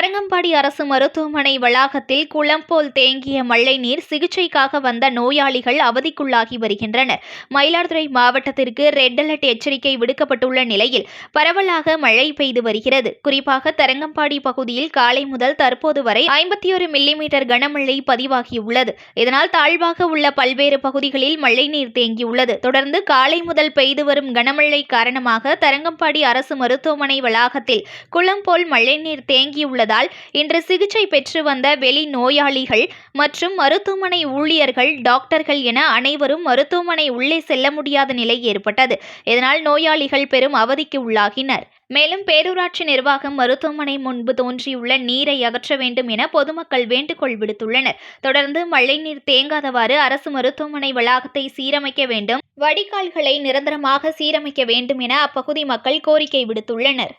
அரசு மருத்துவமனை வளாகத்தில் குளம் போல் தேங்கிய மழை நீர் சிகிச்சைக்காக வந்த நோயாளிகள் அவதிக்குள்ளாகி வருகின்றனர். மயிலாடுதுறை மாவட்டத்திற்கு ரெட் அலர்ட் எச்சரிக்கை விடுக்கப்பட்டுள்ள நிலையில் பரவலாக மழை பெய்து வருகிறது. குறிப்பாக தரங்கம்பாடி பகுதியில் காலை முதல் தற்போது வரை ஐம்பத்தி ஒரு மில்லிமீட்டர் கனமழை பதிவாகியுள்ளது. இதனால் தாழ்வாக உள்ள பல்வேறு பகுதிகளில் மழைநீர் தேங்கியுள்ளது. தொடர்ந்து காலை முதல் பெய்து வரும் கனமழை காரணமாக தரங்கம்பாடி அரசு மருத்துவமனை வளாகத்தில் குளம் போல் மழைநீர் தேங்கியுள்ளதால் இன்று சிகிச்சை பெற்று வந்த வெளி நோயாளிகள் மற்றும் மருத்துவமனை ஊழியர்கள் டாக்டர்கள் என அனைவரும் மருத்துவமனை உள்ளே செல்ல முடியாத நிலை ஏற்பட்டது. இதனால் நோயாளிகள் பெரும் அவதிக்கு உள்ளாகினர். மேலும் பேரூராட்சி நிர்வாகம் மருத்துவமனை முன்பு தோன்றியுள்ள நீரை அகற்ற வேண்டும் என பொதுமக்கள் வேண்டுகோள் விடுத்துள்ளனர். தொடர்ந்து மழைநீர் தேங்காதவாறு அரசு மருத்துவமனை வளாகத்தை சீரமைக்க வேண்டும். வடிகால்களை நிரந்தரமாக சீரமைக்க வேண்டும் என அப்பகுதி மக்கள் கோரிக்கை விடுத்துள்ளனர்.